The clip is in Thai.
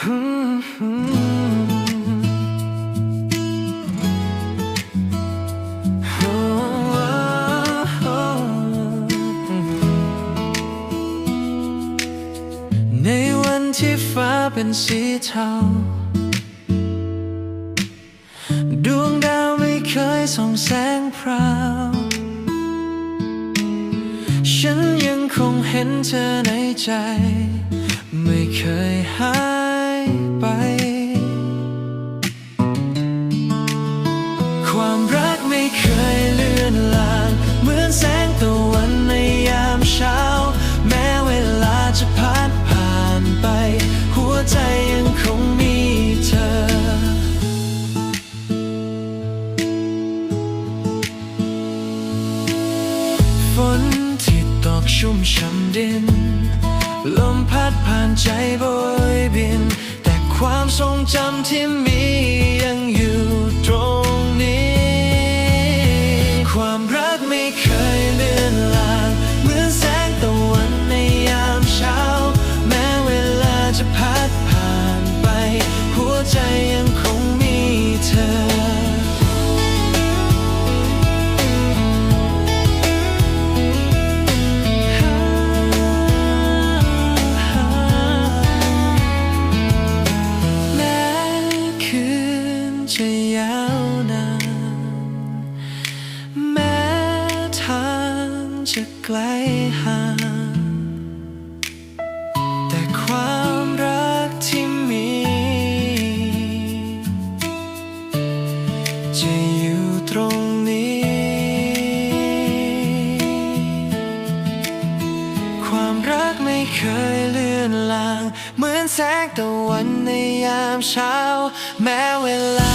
ในวันที่ฟ้าเป็นสีเทา ดวงดาวไม่เคยส่องแสงพราว ฉันยังคงเห็นเธอในใจ ไม่เคยหาย ไป ความรักไม่เคยเลือนลาง เหมือนแสงตะวันในยามเช้า แม้เวลาจะพัดผ่านไป หัวใจยังคงมีเธอ ฝนที่ตกชุ่มช่ำดิน ลมพัดผ่านใจโบ จำที่มี จะไกลห่างแต่ความรักที่มี จะอยู่ตรงนี้ ความรักไม่เคยเลือนลาง เหมือนแสงตะวันในยามเช้า แม้เวลา